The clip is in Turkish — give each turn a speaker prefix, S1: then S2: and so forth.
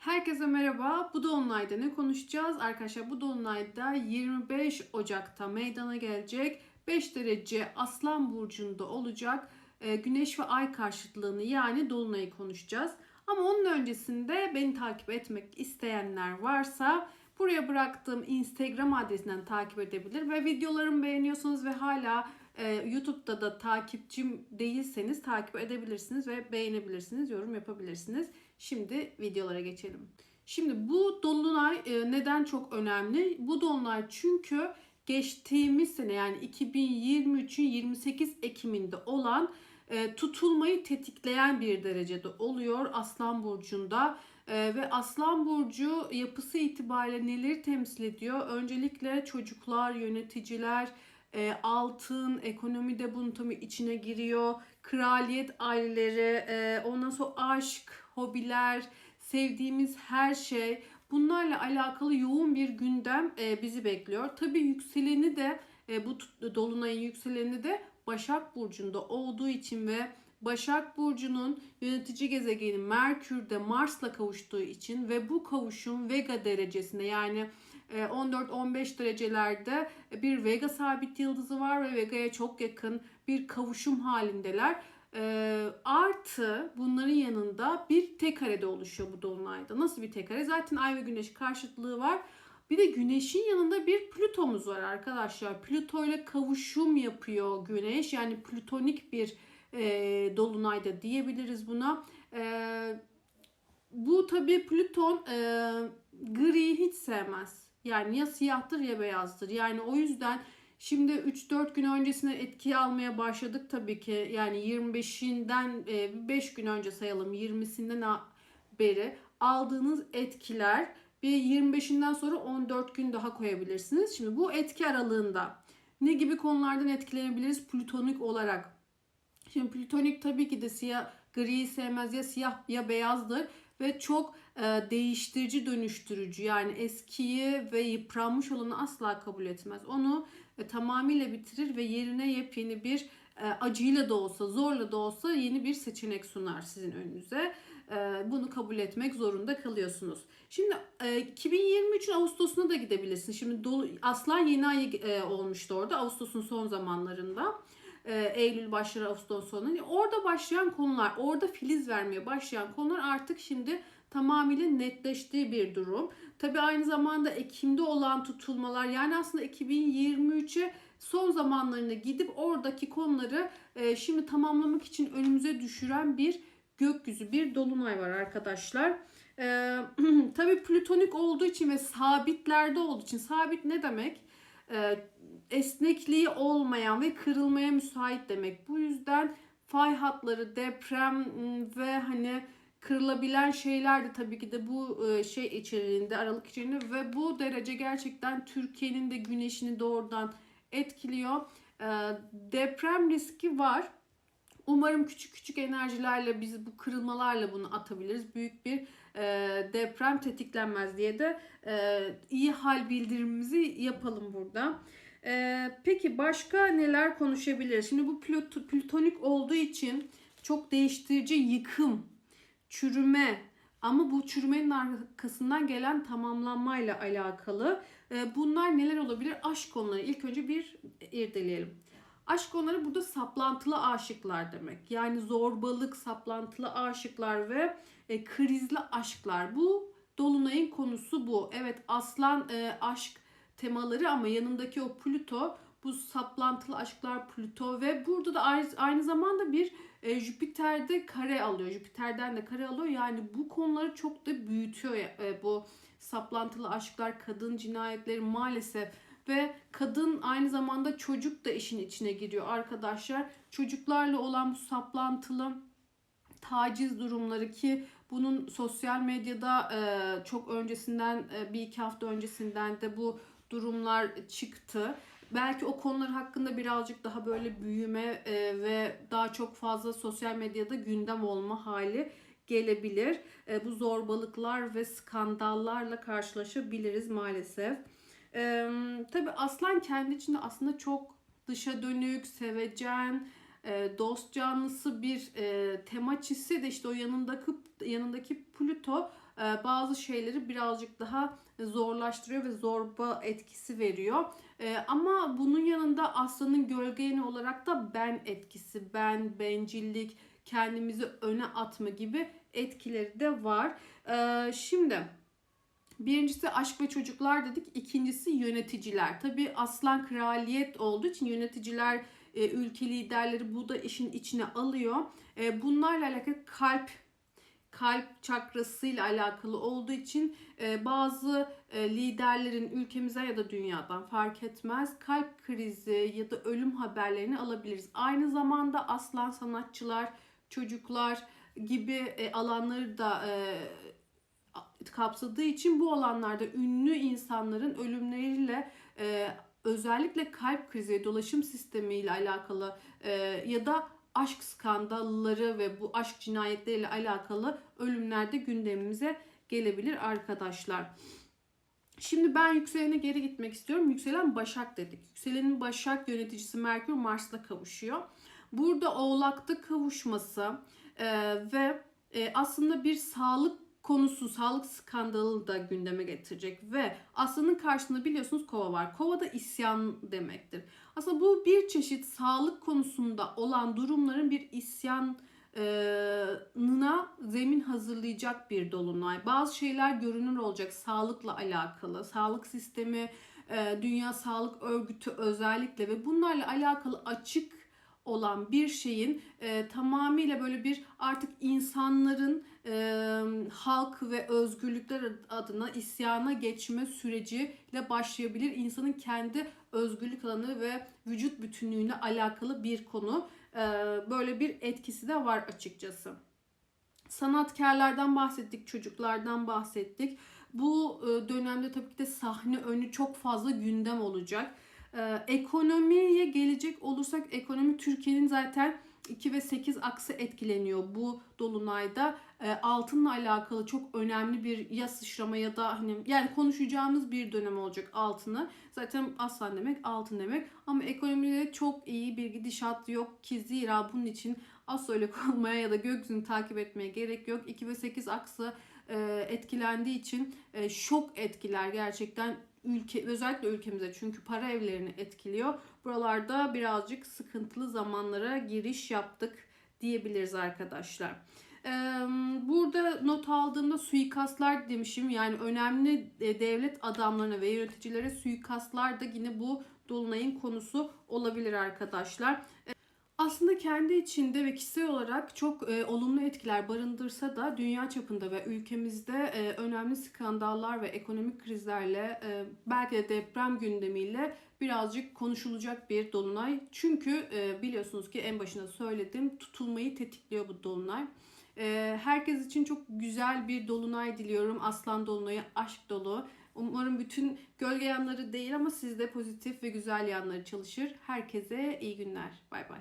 S1: Herkese merhaba. Bu Dolunay'da ne konuşacağız? Arkadaşlar bu Dolunay'da 25 Ocak'ta meydana gelecek 5 derece Aslan Burcu'nda olacak e, Güneş ve Ay karşıtlığını yani Dolunay'ı konuşacağız. Ama onun öncesinde beni takip etmek isteyenler varsa buraya bıraktığım Instagram adresinden takip edebilir ve videolarımı beğeniyorsanız ve hala e, YouTube'da da takipçim değilseniz takip edebilirsiniz ve beğenebilirsiniz, yorum yapabilirsiniz. Şimdi videolara geçelim. Şimdi bu dolunay e, neden çok önemli? Bu dolunay çünkü geçtiğimiz sene yani 2023'ün 28 Ekim'inde olan e, tutulmayı tetikleyen bir derecede oluyor Aslan Burcu'nda. E, ve Aslan Burcu yapısı itibariyle neleri temsil ediyor? Öncelikle çocuklar, yöneticiler, altın, ekonomi de bunun tabii içine giriyor. Kraliyet aileleri, e, ondan sonra aşk, hobiler, sevdiğimiz her şey. Bunlarla alakalı yoğun bir gündem e, bizi bekliyor. Tabii yükseleni de e, bu dolunayın yükseleni de Başak Burcu'nda olduğu için ve Başak Burcu'nun yönetici gezegeni Merkür de Mars'la kavuştuğu için ve bu kavuşum Vega derecesinde yani 14-15 derecelerde bir Vega sabit yıldızı var ve Vega'ya çok yakın bir kavuşum halindeler. E, artı bunların yanında bir tek karede oluşuyor bu dolunayda. Nasıl bir tek kare? Zaten Ay ve Güneş karşıtlığı var. Bir de Güneş'in yanında bir Plütomuz var arkadaşlar. Plüto ile kavuşum yapıyor Güneş. Yani plütonik bir e, dolunayda diyebiliriz buna. E, bu tabii Plüton e, griyi hiç sevmez. Yani ya siyahtır ya beyazdır. Yani o yüzden Şimdi 3-4 gün öncesine etki almaya başladık tabii ki. Yani 25'inden 5 gün önce sayalım 20'sinden beri aldığınız etkiler bir 25'inden sonra 14 gün daha koyabilirsiniz. Şimdi bu etki aralığında ne gibi konulardan etkilenebiliriz plütonik olarak? Şimdi plütonik tabii ki de siyah griyi sevmez ya siyah ya beyazdır ve çok e, değiştirici dönüştürücü yani eskiyi ve yıpranmış olanı asla kabul etmez. Onu e, tamamıyla bitirir ve yerine yepyeni bir e, acıyla da olsa zorla da olsa yeni bir seçenek sunar sizin önünüze. E, bunu kabul etmek zorunda kalıyorsunuz. Şimdi e, 2023'ün Ağustos'una da gidebilirsiniz. Şimdi dolu, Aslan yeni ay e, olmuştu orada Ağustos'un son zamanlarında. E, Eylül başları Ağustos sonu. Yani orada başlayan konular, orada filiz vermeye başlayan konular artık şimdi tamamıyla netleştiği bir durum. Tabi aynı zamanda Ekim'de olan tutulmalar yani aslında 2023'e son zamanlarına gidip oradaki konuları e, şimdi tamamlamak için önümüze düşüren bir gökyüzü, bir dolunay var arkadaşlar. E, tabii plütonik olduğu için ve sabitlerde olduğu için sabit ne demek? E, esnekliği olmayan ve kırılmaya müsait demek. Bu yüzden fay hatları, deprem ve hani kırılabilen şeyler de tabii ki de bu e, şey içeriğinde, aralık içeriğinde ve bu derece gerçekten Türkiye'nin de güneşini doğrudan etkiliyor. E, deprem riski var. Umarım küçük küçük enerjilerle biz bu kırılmalarla bunu atabiliriz. Büyük bir e, deprem tetiklenmez diye de iyi hal bildirimimizi yapalım burada. peki başka neler konuşabiliriz? Şimdi bu plütonik olduğu için çok değiştirici yıkım çürüme ama bu çürümenin arkasından gelen tamamlanmayla alakalı. Ee, bunlar neler olabilir? Aşk konuları. İlk önce bir irdeleyelim. Aşk konuları burada saplantılı aşıklar demek. Yani zorbalık, saplantılı aşıklar ve e, krizli aşklar. Bu Dolunay'ın konusu bu. Evet aslan e, aşk temaları ama yanındaki o Plüto bu saplantılı aşklar Plüto ve burada da aynı, aynı zamanda bir e, Jüpiter'de kare alıyor. Jüpiter'den de kare alıyor. Yani bu konuları çok da büyütüyor e, bu saplantılı aşklar, kadın cinayetleri maalesef ve kadın aynı zamanda çocuk da işin içine giriyor arkadaşlar. Çocuklarla olan bu saplantılı taciz durumları ki bunun sosyal medyada e, çok öncesinden e, bir iki hafta öncesinden de bu durumlar çıktı belki o konular hakkında birazcık daha böyle büyüme e, ve daha çok fazla sosyal medyada gündem olma hali gelebilir. E, bu zorbalıklar ve skandallarla karşılaşabiliriz maalesef. E, tabii aslan kendi içinde aslında çok dışa dönük, sevecen, e, dost canlısı bir e, tema çizse de işte o yanındaki yanındaki Plüto e, bazı şeyleri birazcık daha zorlaştırıyor ve zorba etkisi veriyor. E, ama bunun yanında aslanın gölgeni olarak da ben etkisi, ben, bencillik, kendimizi öne atma gibi etkileri de var. E, şimdi birincisi aşk ve çocuklar dedik. ikincisi yöneticiler. Tabi aslan kraliyet olduğu için yöneticiler e, ülke liderleri bu da işin içine alıyor. E, bunlarla alakalı kalp kalp çakrasıyla alakalı olduğu için e, bazı e, liderlerin ülkemize ya da dünyadan fark etmez kalp krizi ya da ölüm haberlerini alabiliriz. Aynı zamanda aslan sanatçılar, çocuklar gibi e, alanları da e, kapsadığı için bu alanlarda ünlü insanların ölümleriyle e, özellikle kalp krizi, dolaşım sistemiyle alakalı e, ya da aşk skandalları ve bu aşk cinayetleriyle alakalı ölümlerde gündemimize gelebilir arkadaşlar. Şimdi ben yükselene geri gitmek istiyorum. Yükselen Başak dedik. Yükselenin Başak yöneticisi Merkür Mars'la kavuşuyor. Burada Oğlak'ta kavuşması e, ve e, aslında bir sağlık konusu sağlık skandalı da gündeme getirecek ve aslanın karşısında biliyorsunuz kova var. Kova da isyan demektir. Aslında bu bir çeşit sağlık konusunda olan durumların bir isyanına zemin hazırlayacak bir dolunay. Bazı şeyler görünür olacak sağlıkla alakalı. Sağlık sistemi, Dünya Sağlık Örgütü özellikle ve bunlarla alakalı açık olan bir şeyin e, tamamıyla böyle bir artık insanların e, halk ve özgürlükler adına isyana geçme süreciyle başlayabilir. İnsanın kendi özgürlük alanı ve vücut bütünlüğüne alakalı bir konu. E, böyle bir etkisi de var açıkçası. Sanatkarlardan bahsettik, çocuklardan bahsettik. Bu e, dönemde tabii ki de sahne önü çok fazla gündem olacak. Ee, ekonomiye gelecek olursak ekonomi Türkiye'nin zaten 2 ve 8 aksı etkileniyor bu dolunayda. E, altınla alakalı çok önemli bir ya sıçrama ya da hani yani konuşacağımız bir dönem olacak altını. Zaten aslan demek altın demek ama ekonomide çok iyi bir gidişat yok ki zira bunun için astrolog olmaya ya da gökyüzünü takip etmeye gerek yok. 2 ve 8 aksı e, etkilendiği için e, şok etkiler gerçekten ülke özellikle ülkemize çünkü para evlerini etkiliyor. Buralarda birazcık sıkıntılı zamanlara giriş yaptık diyebiliriz arkadaşlar. Burada not aldığımda suikastlar demişim. Yani önemli e, devlet adamlarına ve yöneticilere suikastlar da yine bu dolunayın konusu olabilir arkadaşlar. Aslında kendi içinde ve kişisel olarak çok e, olumlu etkiler barındırsa da dünya çapında ve ülkemizde e, önemli skandallar ve ekonomik krizlerle e, belki de deprem gündemiyle birazcık konuşulacak bir dolunay. Çünkü e, biliyorsunuz ki en başında söyledim tutulmayı tetikliyor bu dolunay. E, herkes için çok güzel bir dolunay diliyorum. Aslan dolunayı aşk dolu. Umarım bütün gölge yanları değil ama sizde pozitif ve güzel yanları çalışır. Herkese iyi günler. Bay bay.